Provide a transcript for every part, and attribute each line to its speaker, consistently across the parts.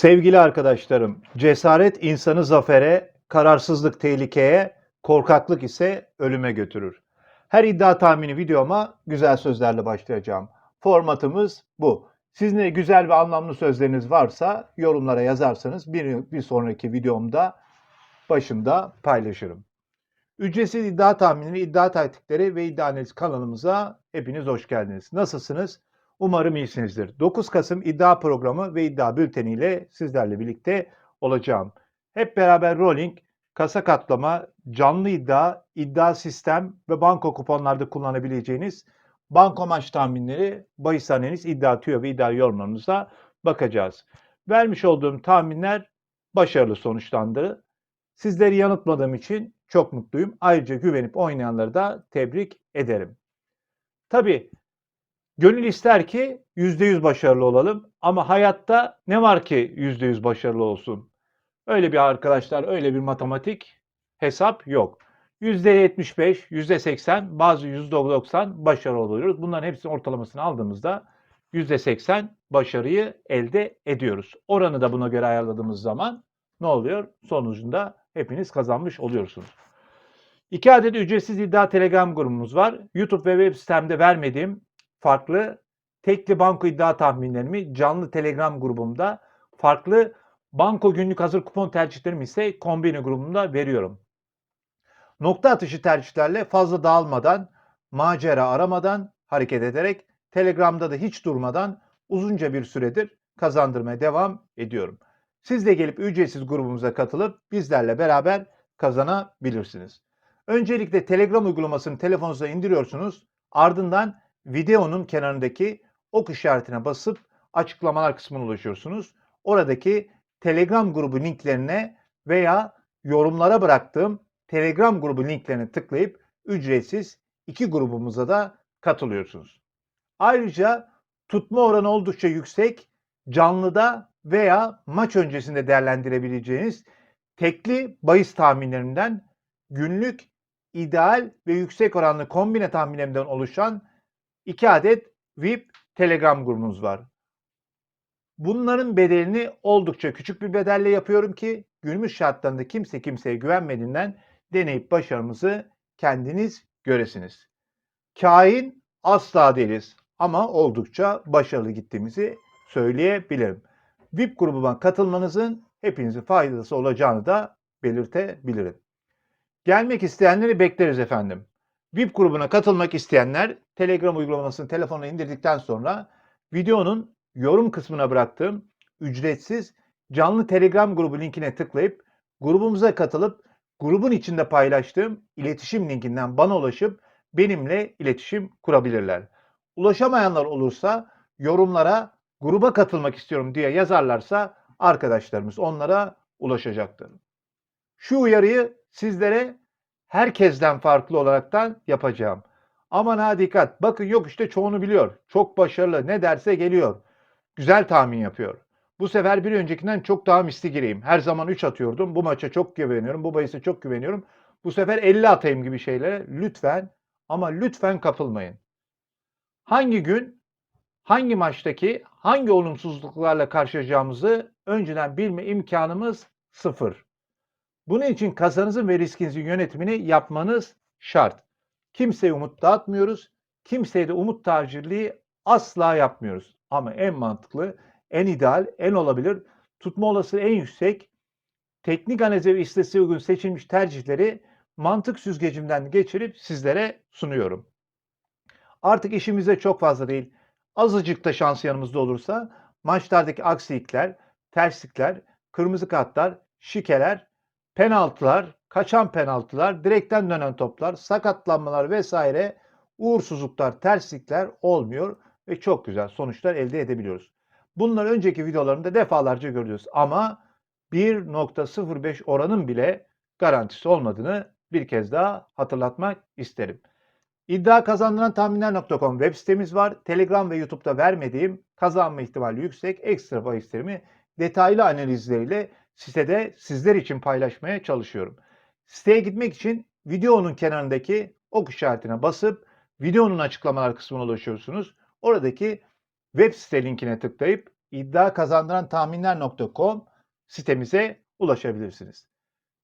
Speaker 1: Sevgili arkadaşlarım, cesaret insanı zafere, kararsızlık tehlikeye, korkaklık ise ölüme götürür. Her iddia tahmini videoma güzel sözlerle başlayacağım. Formatımız bu. Sizin de güzel ve anlamlı sözleriniz varsa yorumlara yazarsanız bir, bir sonraki videomda başında paylaşırım. Ücretsiz iddia tahminleri, iddia taktikleri ve iddia analiz kanalımıza hepiniz hoş geldiniz. Nasılsınız? Umarım iyisinizdir. 9 Kasım iddia programı ve iddia bülteni ile sizlerle birlikte olacağım. Hep beraber rolling, kasa katlama, canlı iddia, iddia sistem ve banko kuponlarda kullanabileceğiniz banko maç tahminleri, bahis analiz, iddia tüyo ve iddia yorumlarınıza bakacağız. Vermiş olduğum tahminler başarılı sonuçlandı. Sizleri yanıltmadığım için çok mutluyum. Ayrıca güvenip oynayanları da tebrik ederim. Tabii Gönül ister ki %100 başarılı olalım ama hayatta ne var ki %100 başarılı olsun? Öyle bir arkadaşlar, öyle bir matematik hesap yok. %75, %80, bazı %90 başarılı oluyoruz. Bunların hepsinin ortalamasını aldığımızda %80 başarıyı elde ediyoruz. Oranı da buna göre ayarladığımız zaman ne oluyor? Sonucunda hepiniz kazanmış oluyorsunuz. İki adet ücretsiz iddia telegram grubumuz var. YouTube ve web sitemde vermediğim farklı tekli banko iddia tahminlerimi canlı Telegram grubumda, farklı banko günlük hazır kupon tercihlerimi ise kombine grubumda veriyorum. Nokta atışı tercihlerle fazla dağılmadan, macera aramadan hareket ederek Telegram'da da hiç durmadan uzunca bir süredir kazandırmaya devam ediyorum. Siz de gelip ücretsiz grubumuza katılıp bizlerle beraber kazanabilirsiniz. Öncelikle Telegram uygulamasını telefonunuza indiriyorsunuz. Ardından videonun kenarındaki ok işaretine basıp açıklamalar kısmına ulaşıyorsunuz. Oradaki Telegram grubu linklerine veya yorumlara bıraktığım Telegram grubu linklerine tıklayıp ücretsiz iki grubumuza da katılıyorsunuz. Ayrıca tutma oranı oldukça yüksek, canlıda veya maç öncesinde değerlendirebileceğiniz tekli bahis tahminlerinden günlük ideal ve yüksek oranlı kombine tahminlerinden oluşan 2 adet VIP Telegram grubumuz var. Bunların bedelini oldukça küçük bir bedelle yapıyorum ki günümüz şartlarında kimse kimseye güvenmediğinden deneyip başarımızı kendiniz göresiniz. Kain asla değiliz ama oldukça başarılı gittiğimizi söyleyebilirim. VIP grubuma katılmanızın hepinize faydası olacağını da belirtebilirim. Gelmek isteyenleri bekleriz efendim. VIP grubuna katılmak isteyenler Telegram uygulamasını telefonuna indirdikten sonra videonun yorum kısmına bıraktığım ücretsiz canlı Telegram grubu linkine tıklayıp grubumuza katılıp grubun içinde paylaştığım iletişim linkinden bana ulaşıp benimle iletişim kurabilirler. Ulaşamayanlar olursa yorumlara gruba katılmak istiyorum diye yazarlarsa arkadaşlarımız onlara ulaşacaktır. Şu uyarıyı sizlere herkesten farklı olaraktan yapacağım. Aman ha dikkat. Bakın yok işte çoğunu biliyor. Çok başarılı. Ne derse geliyor. Güzel tahmin yapıyor. Bu sefer bir öncekinden çok daha misli gireyim. Her zaman 3 atıyordum. Bu maça çok güveniyorum. Bu bahise çok güveniyorum. Bu sefer 50 atayım gibi şeylere lütfen ama lütfen kapılmayın. Hangi gün, hangi maçtaki, hangi olumsuzluklarla karşılaşacağımızı önceden bilme imkanımız sıfır. Bunun için kasanızın ve riskinizin yönetimini yapmanız şart. Kimseye umut dağıtmıyoruz. Kimseye de umut tacirliği asla yapmıyoruz. Ama en mantıklı, en ideal, en olabilir, tutma olasılığı en yüksek, teknik analize ve istatistiğe uygun seçilmiş tercihleri mantık süzgecimden geçirip sizlere sunuyorum. Artık işimizde çok fazla değil, azıcık da şans yanımızda olursa maçlardaki aksilikler, terslikler, kırmızı kartlar, şikeler penaltılar, kaçan penaltılar, direkten dönen toplar, sakatlanmalar vesaire uğursuzluklar, terslikler olmuyor ve çok güzel sonuçlar elde edebiliyoruz. Bunlar önceki videolarımda defalarca görüyoruz ama 1.05 oranın bile garantisi olmadığını bir kez daha hatırlatmak isterim. İddia kazandıran tahminler.com web sitemiz var. Telegram ve YouTube'da vermediğim kazanma ihtimali yüksek ekstra bahislerimi detaylı analizleriyle sitede sizler için paylaşmaya çalışıyorum. Siteye gitmek için videonun kenarındaki ok işaretine basıp videonun açıklamalar kısmına ulaşıyorsunuz. Oradaki web site linkine tıklayıp iddia kazandıran tahminler.com sitemize ulaşabilirsiniz.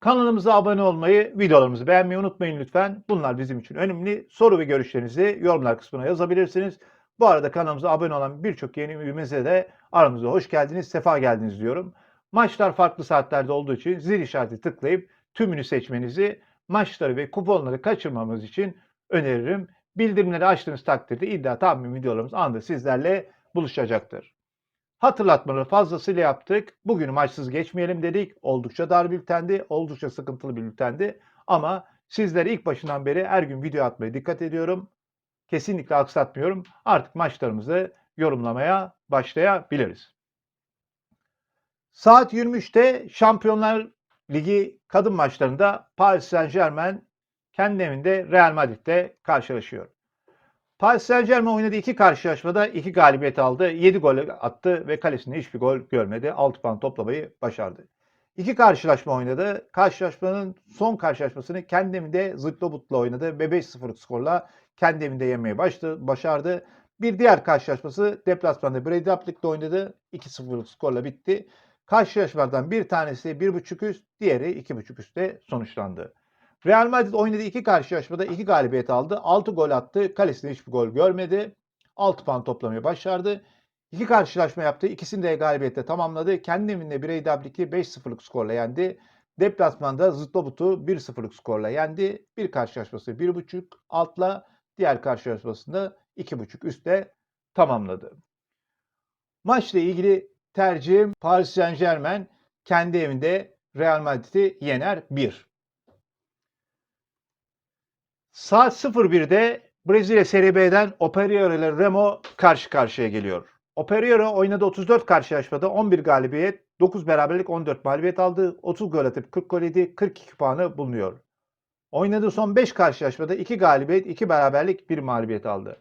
Speaker 1: Kanalımıza abone olmayı, videolarımızı beğenmeyi unutmayın lütfen. Bunlar bizim için önemli. Soru ve görüşlerinizi yorumlar kısmına yazabilirsiniz. Bu arada kanalımıza abone olan birçok yeni üyemize de aramıza hoş geldiniz, sefa geldiniz diyorum. Maçlar farklı saatlerde olduğu için zil işareti tıklayıp tümünü seçmenizi, maçları ve kuponları kaçırmamız için öneririm. Bildirimleri açtığınız takdirde iddia tahmin videolarımız anında sizlerle buluşacaktır. Hatırlatmaları fazlasıyla yaptık. Bugün maçsız geçmeyelim dedik. Oldukça dar bültendi, oldukça sıkıntılı bir bültendi. Ama sizlere ilk başından beri her gün video atmaya dikkat ediyorum. Kesinlikle aksatmıyorum. Artık maçlarımızı yorumlamaya başlayabiliriz. Saat 23'te Şampiyonlar Ligi kadın maçlarında Paris Saint Germain kendi evinde Real Madrid'de karşılaşıyor. Paris Saint Germain oynadığı iki karşılaşmada iki galibiyet aldı. 7 gol attı ve kalesinde hiçbir gol görmedi. 6 puan toplamayı başardı. İki karşılaşma oynadı. Karşılaşmanın son karşılaşmasını kendi evinde Zıtlobut'la oynadı ve 5-0'lık skorla kendi evinde yenmeyi başladı, başardı. Bir diğer karşılaşması deplasmanda Breidablik'le oynadı. 2-0'lık skorla bitti. Karşılaşmalardan bir tanesi 1.5 üst, diğeri 2.5 üstte sonuçlandı. Real Madrid oynadığı iki karşılaşmada iki galibiyet aldı. 6 gol attı. Kalesinde hiçbir gol görmedi. 6 puan toplamayı başardı. İki karşılaşma yaptı. İkisini de galibiyette tamamladı. Kendi evinde Breidablik'i 5-0'lık skorla yendi. Deplasmanda Zıtlobut'u 1-0'lık skorla yendi. Bir karşılaşması 1.5 altla, diğer karşılaşmasında 2.5 üstle tamamladı. Maçla ilgili tercihim Paris Saint Germain kendi evinde Real Madrid'i yener 1. Saat 01'de Brezilya Serie B'den Operior ile Remo karşı karşıya geliyor. Operior oynadı 34 karşılaşmada 11 galibiyet, 9 beraberlik 14 mağlubiyet aldı. 30 gol atıp 40 gol yedi, 42 puanı bulunuyor. Oynadığı son 5 karşılaşmada 2 galibiyet, 2 beraberlik, 1 mağlubiyet aldı.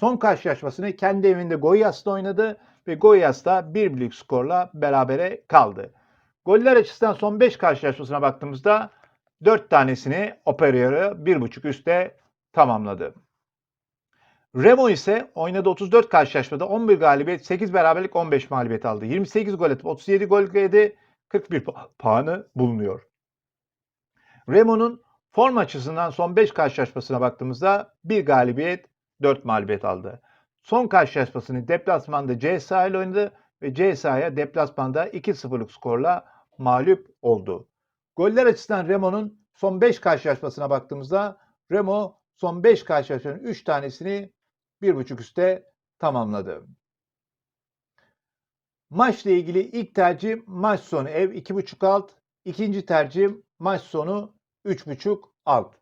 Speaker 1: Son karşılaşmasını kendi evinde Goias'ta oynadı ve Goias'ta 1 birlik skorla berabere kaldı. Goller açısından son 5 karşılaşmasına baktığımızda 4 tanesini Operior'u 1.5 üstte tamamladı. Remo ise oynadı 34 karşılaşmada 11 galibiyet, 8 beraberlik, 15 mağlubiyet aldı. 28 gol atıp 37 gol yedi, 41 puanı bulunuyor. Remo'nun form açısından son 5 karşılaşmasına baktığımızda 1 galibiyet, 4 mağlubiyet aldı. Son karşılaşmasını deplasmanda CSA ile oynadı ve CSA'ya deplasmanda 2-0'lık skorla mağlup oldu. Goller açısından Remo'nun son 5 karşılaşmasına baktığımızda Remo son 5 karşılaşmanın 3 tanesini 1.5 üste tamamladı. Maçla ilgili ilk tercih maç sonu ev 2.5 alt. İkinci tercih maç sonu 3.5 alt.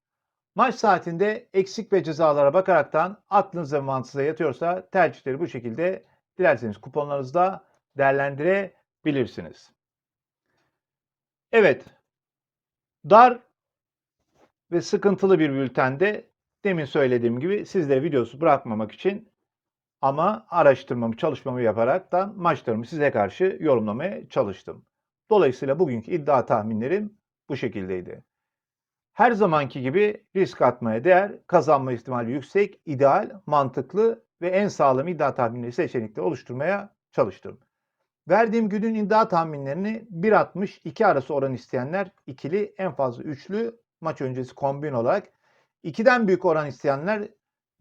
Speaker 1: Maç saatinde eksik ve cezalara bakaraktan aklınıza ve mantığınıza yatıyorsa tercihleri bu şekilde dilerseniz kuponlarınızda değerlendirebilirsiniz. Evet, dar ve sıkıntılı bir bültende demin söylediğim gibi sizlere videosu bırakmamak için ama araştırmamı, çalışmamı yaparaktan maçlarımı size karşı yorumlamaya çalıştım. Dolayısıyla bugünkü iddia tahminlerim bu şekildeydi. Her zamanki gibi risk atmaya değer, kazanma ihtimali yüksek, ideal, mantıklı ve en sağlam iddia tahminleri seçenekleri oluşturmaya çalıştım. Verdiğim günün iddia tahminlerini 1.60-2 arası oran isteyenler ikili, en fazla üçlü maç öncesi kombin olarak. 2'den büyük oran isteyenler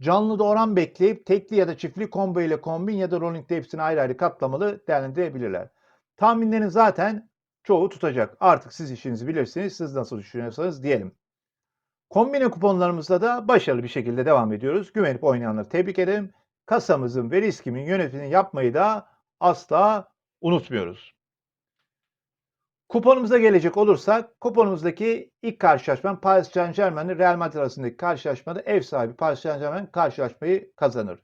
Speaker 1: canlıda oran bekleyip tekli ya da çiftli combo ile kombin ya da rolling'de hepsini ayrı ayrı katlamalı değerlendirebilirler. Tahminlerin zaten çoğu tutacak. Artık siz işinizi bilirsiniz. Siz nasıl düşünüyorsanız diyelim. Kombine kuponlarımızda da başarılı bir şekilde devam ediyoruz. Güvenip oynayanları tebrik ederim. Kasamızın ve riskimin yönetimini yapmayı da asla unutmuyoruz. Kuponumuza gelecek olursak kuponumuzdaki ilk karşılaşma Paris Saint Germain ile Real Madrid arasındaki karşılaşmada ev sahibi Paris Saint Germain karşılaşmayı kazanır.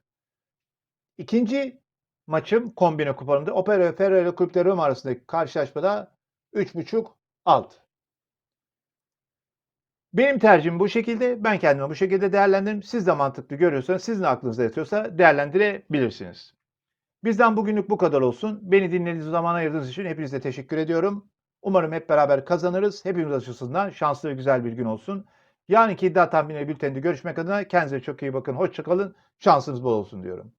Speaker 1: İkinci maçım kombine kuponumda Opera Ferro ile Kulüpler Roma arasındaki karşılaşmada 3.5 alt. Benim tercihim bu şekilde. Ben kendime bu şekilde değerlendiririm. Siz de mantıklı görüyorsanız, sizin aklınızda yatıyorsa değerlendirebilirsiniz. Bizden bugünlük bu kadar olsun. Beni dinlediğiniz zaman ayırdığınız için hepinize teşekkür ediyorum. Umarım hep beraber kazanırız. Hepimiz açısından şanslı ve güzel bir gün olsun. Yarınki iddia tahminleri bülteninde görüşmek adına kendinize çok iyi bakın. Hoşçakalın. Şansınız bol olsun diyorum.